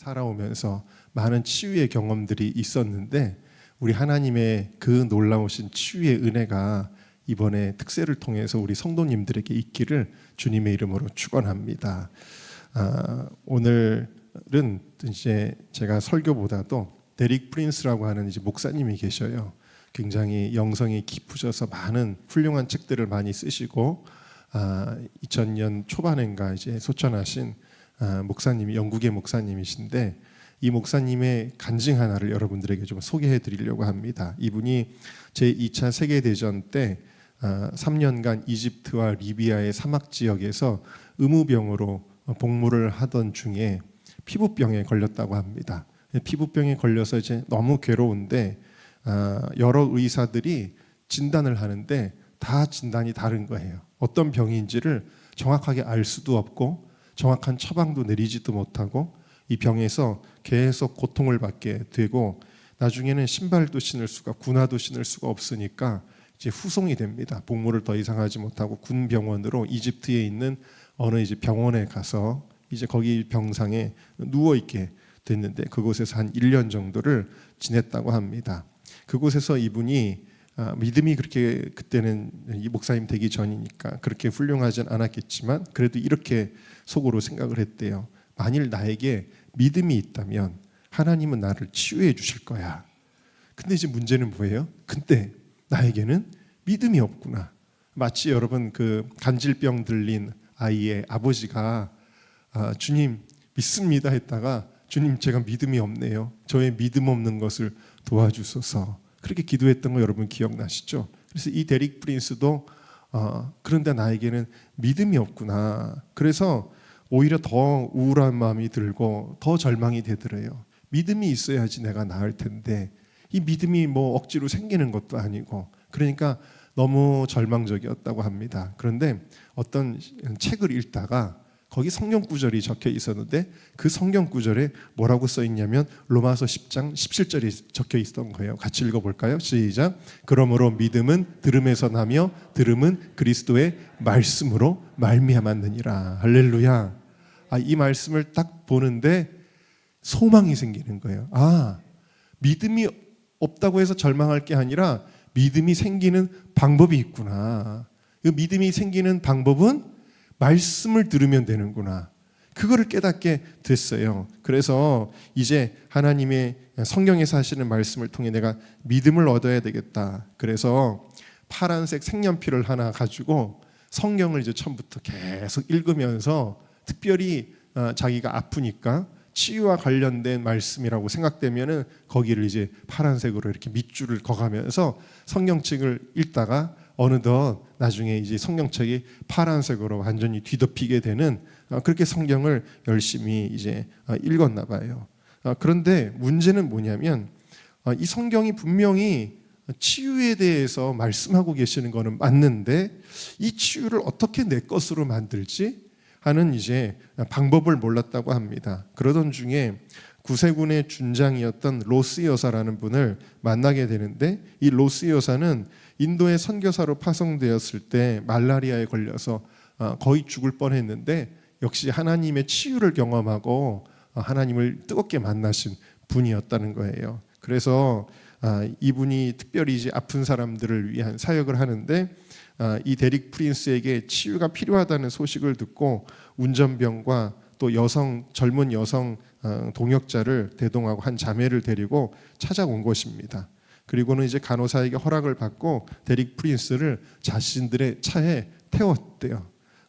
살아오면서 많은 치유의 경험들이 있었는데 우리 하나님의 그 놀라우신 치유의 은혜가 이번에 특세를 통해서 우리 성도님들에게 있기를 주님의 이름으로 축원합니다. 아, 오늘은 이제 제가 설교보다도 데릭 프린스라고 하는 이제 목사님이 계셔요. 굉장히 영성이 깊으셔서 많은 훌륭한 책들을 많이 쓰시고 아, 2000년 초반인가 이제 소천하신 아, 목사님이 영국의 목사님이신데 이 목사님의 간증 하나를 여러분들에게 좀 소개해 드리려고 합니다. 이분이 제 2차 세계 대전 때 아, 3년간 이집트와 리비아의 사막 지역에서 의무병으로 복무를 하던 중에 피부병에 걸렸다고 합니다. 피부병에 걸려서 이제 너무 괴로운데 아, 여러 의사들이 진단을 하는데 다 진단이 다른 거예요. 어떤 병인지를 정확하게 알 수도 없고 정확한 처방도 내리지도 못하고 이 병에서 계속 고통을 받게 되고 나중에는 신발도 신을 수가 군화도 신을 수가 없으니까 이제 후송이 됩니다. 복무를 더 이상 하지 못하고 군 병원으로 이집트에 있는 어느 이제 병원에 가서 이제 거기 병상에 누워 있게 됐는데 그곳에서 한 1년 정도를 지냈다고 합니다. 그곳에서 이분이 아, 믿음이 그렇게 그때는 이 목사님 되기 전이니까 그렇게 훌륭하진 않았겠지만 그래도 이렇게 속으로 생각을 했대요. 만일 나에게 믿음이 있다면 하나님은 나를 치유해 주실 거야. 근데 이제 문제는 뭐예요? 근데 나에게는 믿음이 없구나. 마치 여러분 그 간질병 들린 아이의 아버지가 아, 주님 믿습니다 했다가 주님 제가 믿음이 없네요. 저의 믿음 없는 것을 도와주소서. 그렇게 기도했던 거 여러분 기억나시죠? 그래서 이 데릭 프린스도 어, 그런데 나에게는 믿음이 없구나. 그래서 오히려 더 우울한 마음이 들고 더 절망이 되더래요. 믿음이 있어야지 내가 나을 텐데 이 믿음이 뭐 억지로 생기는 것도 아니고 그러니까 너무 절망적이었다고 합니다. 그런데 어떤 책을 읽다가 거기 성경 구절이 적혀 있었는데 그 성경 구절에 뭐라고 써 있냐면 로마서 10장 17절이 적혀 있었던 거예요. 같이 읽어 볼까요? 시작. 그러므로 믿음은 들음에서 나며 들음은 그리스도의 말씀으로 말미암았느니라. 할렐루야. 아, 이 말씀을 딱 보는데 소망이 생기는 거예요. 아, 믿음이 없다고 해서 절망할 게 아니라 믿음이 생기는 방법이 있구나. 그 믿음이 생기는 방법은 말씀을 들으면 되는구나. 그거를 깨닫게 됐어요. 그래서 이제 하나님의 성경에서 하시는 말씀을 통해 내가 믿음을 얻어야 되겠다. 그래서 파란색 색연필을 하나 가지고 성경을 이제 처음부터 계속 읽으면서 특별히 어, 자기가 아프니까 치유와 관련된 말씀이라고 생각되면은 거기를 이제 파란색으로 이렇게 밑줄을 그어가면서 성경책을 읽다가 어느덧 나중에 이제 성경책이 파란색으로 완전히 뒤덮이게 되는 어, 그렇게 성경을 열심히 이제 어, 읽었나 봐요. 어, 그런데 문제는 뭐냐면 이 성경이 분명히 치유에 대해서 말씀하고 계시는 거는 맞는데 이 치유를 어떻게 내 것으로 만들지 하는 이제 방법을 몰랐다고 합니다. 그러던 중에 구세군의 준장이었던 로스 여사라는 분을 만나게 되는데 이 로스 여사는 인도의 선교사로 파송되었을 때 말라리아에 걸려서 어, 거의 죽을 뻔했는데 역시 하나님의 치유를 경험하고 어, 하나님을 뜨겁게 만나신 분이었다는 거예요. 그래서 아, 이분이 특별히 이제 아픈 사람들을 위한 사역을 하는데 아, 이 데릭 프린스에게 치유가 필요하다는 소식을 듣고 운전병과 또 여성 젊은 여성 어, 동역자를 대동하고 한 자매를 데리고 찾아온 것입니다. 그리고는 이제 간호사에게 허락을 받고 데릭 프린스를 자신들의 차에 태웠대요.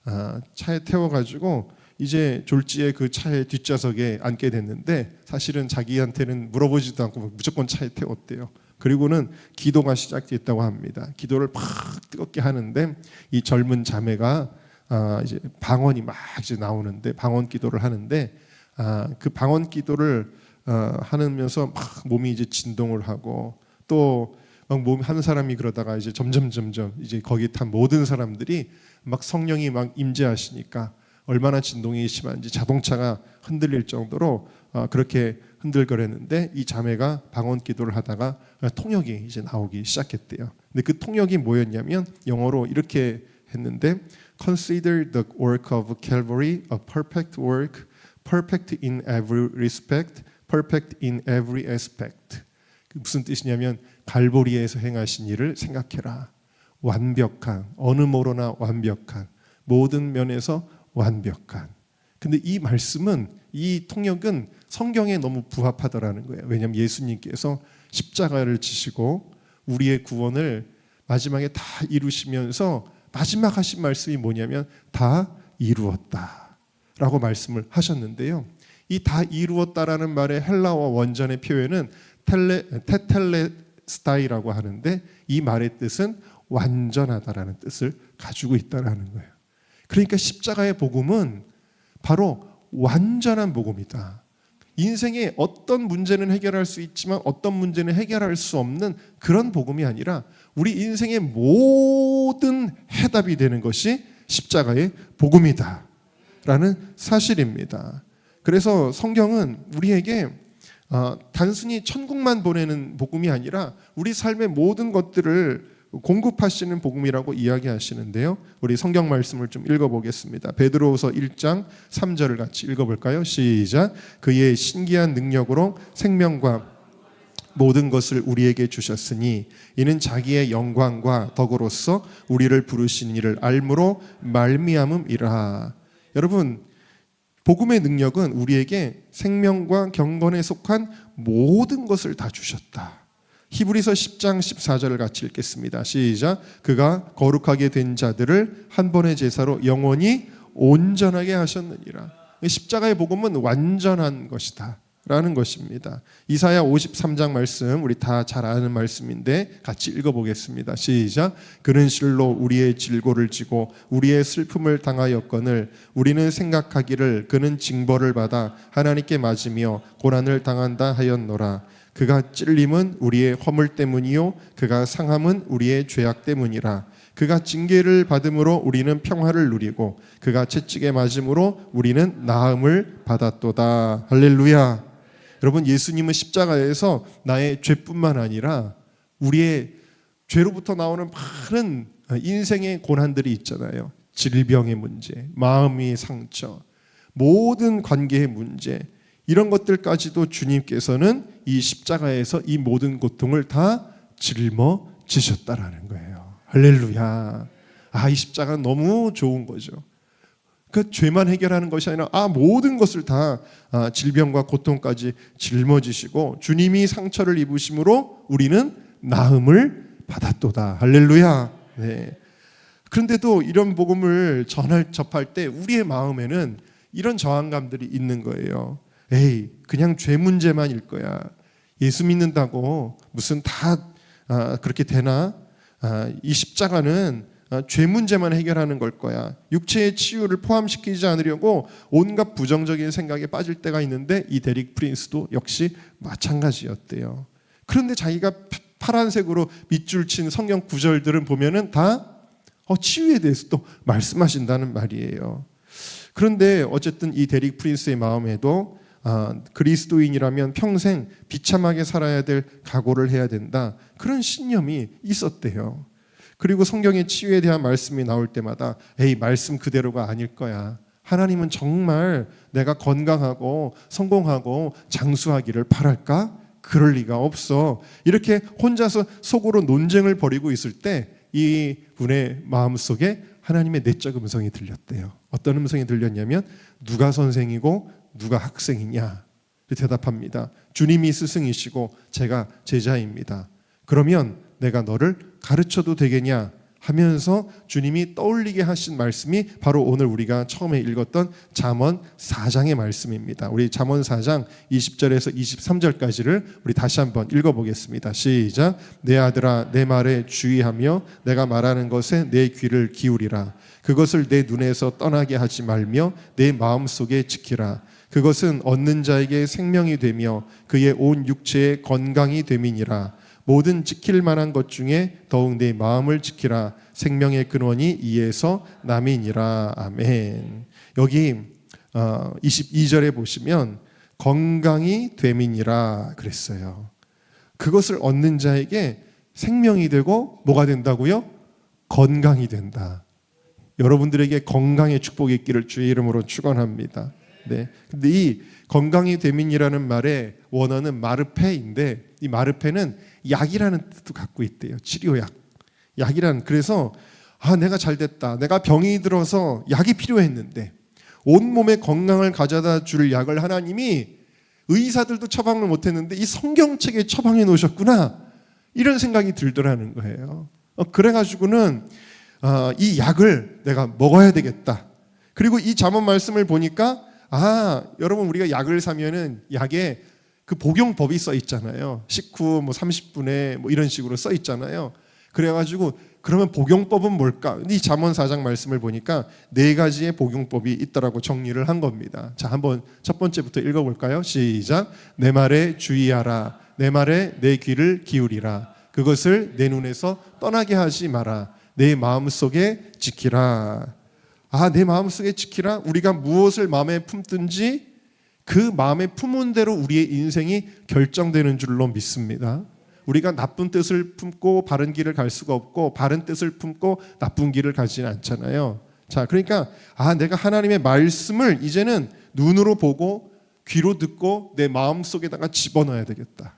아, 차에 태워가지고 이제 졸지에 그 차의 뒷좌석에 앉게 됐는데 사실은 자기한테는 물어보지도 않고 무조건 차에 태웠대요. 그리고는 기도가 시작됐다고 합니다. 기도를 팍 뜨겁게 하는데 이 젊은 자매가 아, 이제 방언이 막 이제 나오는데 방언 기도를 하는데 아, 그 방언 기도를 어, 하면서 막 몸이 이제 진동을 하고 또막몸한 사람이 그러다가 이제 점점 점점 이제 거기 탄 모든 사람들이 막 성령이 막 임재하시니까 얼마나 진동이 심한지 자동차가 흔들릴 정도로 어, 그렇게 흔들거렸는데 이 자매가 방언 기도를 하다가 통역이 이제 나오기 시작했대요. 근데 그 통역이 뭐였냐면 영어로 이렇게 했는데 Consider the work of Calvary a perfect work perfect in every respect, perfect in every aspect. 그 무슨 뜻이냐면 갈보리에서 행하신 일을 생각해라. 완벽한 어느 모로나 완벽한 모든 면에서 완벽한. 근데 이 말씀은 이 통역은 성경에 너무 부합하더라는 거예요. 왜냐하면 예수님께서 십자가를 지시고 우리의 구원을 마지막에 다 이루시면서 마지막 하신 말씀이 뭐냐면 다 이루었다라고 말씀을 하셨는데요. 이 다 이루었다라는 말의 헬라어 원전의 표현은 텔레 테텔레스타이라고 하는데 이 말의 뜻은 완전하다라는 뜻을 가지고 있다라는 거예요. 그러니까 십자가의 복음은 바로 완전한 복음이다. 인생의 어떤 문제는 해결할 수 있지만 어떤 문제는 해결할 수 없는 그런 복음이 아니라 우리 인생의 모든 해답이 되는 것이 십자가의 복음이다. 라는 사실입니다. 그래서 성경은 우리에게 어, 단순히 천국만 보내는 복음이 아니라 우리 삶의 모든 것들을 공급하시는 복음이라고 이야기하시는데요. 우리 성경 말씀을 좀 읽어보겠습니다. 베드로후서 1장 3절을 같이 읽어볼까요? 시작. 그의 신기한 능력으로 생명과 모든 것을 우리에게 주셨으니 이는 자기의 영광과 덕으로서 우리를 부르신 이를 알므로 말미암음이라. 여러분 복음의 능력은 우리에게 생명과 경건에 속한 모든 것을 다 주셨다. 히브리서 10장 14절을 같이 읽겠습니다. 시작. 그가 거룩하게 된 자들을 한 번의 제사로 영원히 온전하게 하셨느니라. 십자가의 복음은 완전한 것이다. 라는 것입니다. 이사야 53장 말씀 우리 다 잘 아는 말씀인데 같이 읽어 보겠습니다. 시작. 그는 실로 우리의 질고를 지고 우리의 슬픔을 당하였거늘 우리는 생각하기를 그는 징벌을 받아 하나님께 맞으며 고난을 당한다 하였노라. 그가 찔림은 우리의 허물 때문이요 그가 상함은 우리의 죄악 때문이라. 그가 징계를 받음으로 우리는 평화를 누리고 그가 채찍에 맞음으로 우리는 나음을 받았도다. 할렐루야. 여러분 예수님은 십자가에서 나의 죄뿐만 아니라 우리의 죄로부터 나오는 많은 인생의 고난들이 있잖아요. 질병의 문제, 마음의 상처, 모든 관계의 문제 이런 것들까지도 주님께서는 이 십자가에서 이 모든 고통을 다 짊어지셨다라는 거예요. 할렐루야. 아, 이 십자가는 너무 좋은 거죠. 그 죄만 해결하는 것이 아니라 아 모든 것을 다 아, 질병과 고통까지 짊어지시고 주님이 상처를 입으심으로 우리는 나음을 받았도다. 할렐루야. 네. 그런데도 이런 복음을 전할 접할 때 우리의 마음에는 이런 저항감들이 있는 거예요. 에이, 그냥 죄 문제만일 거야. 예수 믿는다고 무슨 다 아, 그렇게 되나? 아, 이 십자가는 아, 죄 문제만 해결하는 걸 거야. 육체의 치유를 포함시키지 않으려고 온갖 부정적인 생각에 빠질 때가 있는데 이 데릭 프린스도 역시 마찬가지였대요. 그런데 자기가 파란색으로 밑줄 친 성경 구절들은 보면은 다 어, 치유에 대해서 또 말씀하신다는 말이에요. 그런데 어쨌든 이 데릭 프린스의 마음에도 아, 그리스도인이라면 평생 비참하게 살아야 될 각오를 해야 된다. 그런 신념이 있었대요. 그리고 성경의 치유에 대한 말씀이 나올 때마다 에이 말씀 그대로가 아닐 거야. 하나님은 정말 내가 건강하고 성공하고 장수하기를 바랄까? 그럴 리가 없어. 이렇게 혼자서 속으로 논쟁을 벌이고 있을 때 이 분의 마음 속에 하나님의 내적 음성이 들렸대요. 어떤 음성이 들렸냐면 누가 선생이고 누가 학생이냐? 대답합니다. 주님이 스승이시고 제가 제자입니다. 그러면 내가 너를 가르쳐도 되겠냐 하면서 주님이 떠올리게 하신 말씀이 바로 오늘 우리가 처음에 읽었던 잠언 4장의 말씀입니다. 우리 잠언 4장 20절에서 23절까지를 우리 다시 한번 읽어 보겠습니다. 시작. 내 아들아 내 말에 주의하며 내가 말하는 것에 내 귀를 기울이라. 그것을 내 눈에서 떠나게 하지 말며 내 마음속에 지키라. 그것은 얻는 자에게 생명이 되며 그의 온 육체의 건강이 됨이니라. 모든 지킬 만한 것 중에 더욱 내 마음을 지키라. 생명의 근원이 이에서 남이니라. 아멘. 여기 22절에 보시면 건강이 됨이니라 그랬어요. 그것을 얻는 자에게 생명이 되고 뭐가 된다고요? 건강이 된다. 여러분들에게 건강의 축복이 있기를 주의 이름으로 축원합니다. 네. 근데 이 건강이 되민이라는 말의 원어는 마르페인데 이 마르페는 약이라는 뜻도 갖고 있대요. 치료약. 약이란 그래서 아 내가 잘 됐다. 내가 병이 들어서 약이 필요했는데 온 몸에 건강을 가져다 줄 약을 하나님이 의사들도 처방을 못 했는데 이 성경책에 처방해 놓으셨구나. 이런 생각이 들더라는 거예요. 어, 그래 가지고는 아, 이 약을 내가 먹어야 되겠다. 그리고 이 잠언 말씀을 보니까 아 여러분 우리가 약을 사면은 약에 그 복용법이 써 있잖아요. 식후 뭐 30분에 뭐 이런 식으로 써 있잖아요. 그래가지고 그러면 복용법은 뭘까? 이 잠언 4장 말씀을 보니까 네 가지의 복용법이 있다라고 정리를 한 겁니다. 자 한번 첫 번째부터 읽어볼까요? 시작. 내 말에 주의하라. 내 말에 내 귀를 기울이라. 그것을 내 눈에서 떠나게 하지 마라. 내 마음 속에 지키라. 아, 내 마음 속에 지키라. 우리가 무엇을 마음에 품든지 그 마음에 품은 대로 우리의 인생이 결정되는 줄로 믿습니다. 우리가 나쁜 뜻을 품고 바른 길을 갈 수가 없고 바른 뜻을 품고 나쁜 길을 가지는 않잖아요. 자, 그러니까 아, 내가 하나님의 말씀을 이제는 눈으로 보고 귀로 듣고 내 마음 속에다가 집어넣어야 되겠다.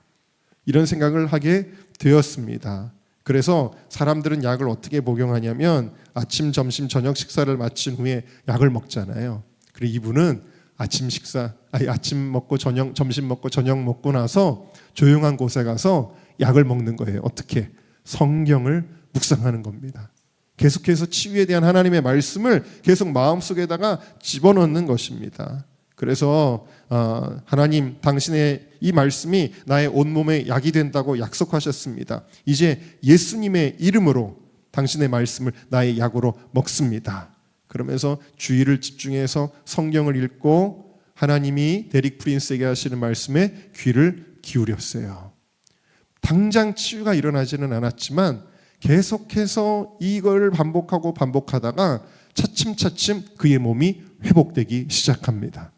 이런 생각을 하게 되었습니다. 그래서 사람들은 약을 어떻게 복용하냐면 아침, 점심, 저녁 식사를 마친 후에 약을 먹잖아요. 그리고 이분은 아침 식사, 아니 아침 먹고 저녁, 점심 먹고 저녁 먹고 나서 조용한 곳에 가서 약을 먹는 거예요. 어떻게? 성경을 묵상하는 겁니다. 계속해서 치유에 대한 하나님의 말씀을 계속 마음속에다가 집어넣는 것입니다. 그래서 어, 하나님 당신의 이 말씀이 나의 온몸에 약이 된다고 약속하셨습니다. 이제 예수님의 이름으로 당신의 말씀을 나의 약으로 먹습니다. 그러면서 주의를 집중해서 성경을 읽고 하나님이 데릭 프린스에게 하시는 말씀에 귀를 기울였어요. 당장 치유가 일어나지는 않았지만 계속해서 이걸 반복하고 반복하다가 차츰차츰 그의 몸이 회복되기 시작합니다.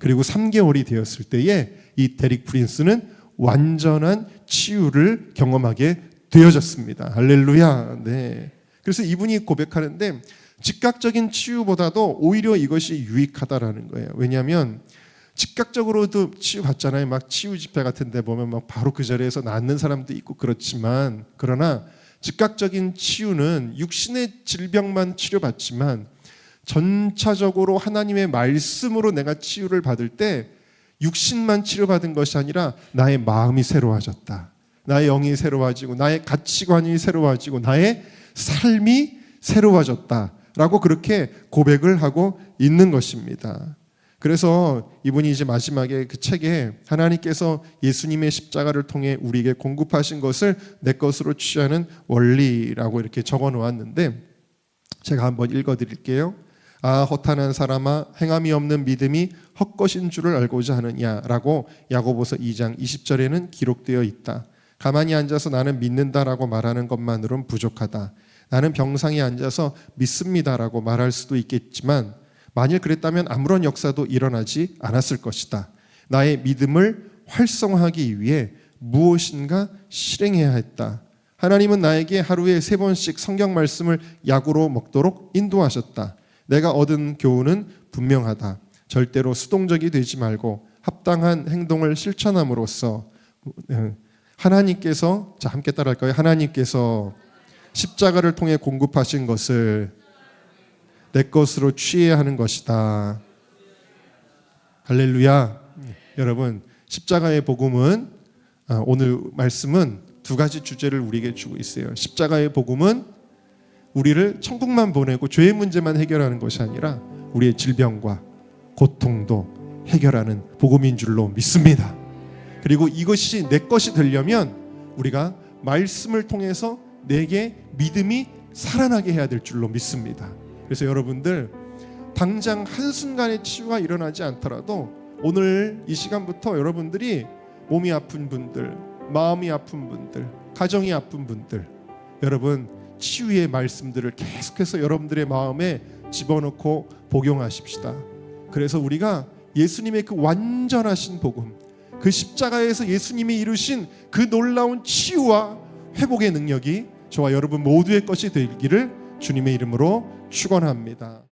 그리고 3개월이 되었을 때에 이 데릭 프린스는 완전한 치유를 경험하게 되어졌습니다. 할렐루야. 네. 그래서 이분이 고백하는데 즉각적인 치유보다도 오히려 이것이 유익하다라는 거예요. 왜냐하면 즉각적으로도 치유 받잖아요. 막 치유 집회 같은 데 보면 막 바로 그 자리에서 낫는 사람도 있고 그렇지만 그러나 즉각적인 치유는 육신의 질병만 치료받지만 전차적으로 하나님의 말씀으로 내가 치유를 받을 때 육신만 치료받은 것이 아니라 나의 마음이 새로워졌다. 나의 영이 새로워지고 나의 가치관이 새로워지고 나의 삶이 새로워졌다 라고 그렇게 고백을 하고 있는 것입니다. 그래서 이분이 이제 마지막에 그 책에 하나님께서 예수님의 십자가를 통해 우리에게 공급하신 것을 내 것으로 취하는 원리라고 이렇게 적어 놓았는데 제가 한번 읽어 드릴게요. 아 허탄한 사람아 행함이 없는 믿음이 헛것인 줄을 알고자 하느냐라고 야고보서 2장 20절에는 기록되어 있다. 가만히 앉아서 나는 믿는다라고 말하는 것만으로는 부족하다. 나는 병상에 앉아서 믿습니다라고 말할 수도 있겠지만 만일 그랬다면 아무런 역사도 일어나지 않았을 것이다. 나의 믿음을 활성화하기 위해 무엇인가 실행해야 했다. 하나님은 나에게 하루에 세 번씩 성경 말씀을 약으로 먹도록 인도하셨다. 내가 얻은 교훈은 분명하다. 절대로 수동적이 되지 말고 합당한 행동을 실천함으로써 하나님께서 자 함께 따라할까요? 하나님께서 십자가를 통해 공급하신 것을 내 것으로 취해야 하는 것이다. 할렐루야. 여러분, 십자가의 복음은 아, 오늘 말씀은 두 가지 주제를 우리에게 주고 있어요. 십자가의 복음은 우리를 천국만 보내고 죄의 문제만 해결하는 것이 아니라 우리의 질병과 고통도 해결하는 복음인 줄로 믿습니다. 그리고 이것이 내 것이 되려면 우리가 말씀을 통해서 내게 믿음이 살아나게 해야 될 줄로 믿습니다. 그래서 여러분들 당장 한순간에 치유가 일어나지 않더라도 오늘 이 시간부터 여러분들이 몸이 아픈 분들, 마음이 아픈 분들, 가정이 아픈 분들 여러분 치유의 말씀들을 계속해서 여러분들의 마음에 집어넣고 복용하십시다. 그래서 우리가 예수님의 그 완전하신 복음, 그 십자가에서 예수님이 이루신 그 놀라운 치유와 회복의 능력이 저와 여러분 모두의 것이 되기를 주님의 이름으로 축원합니다.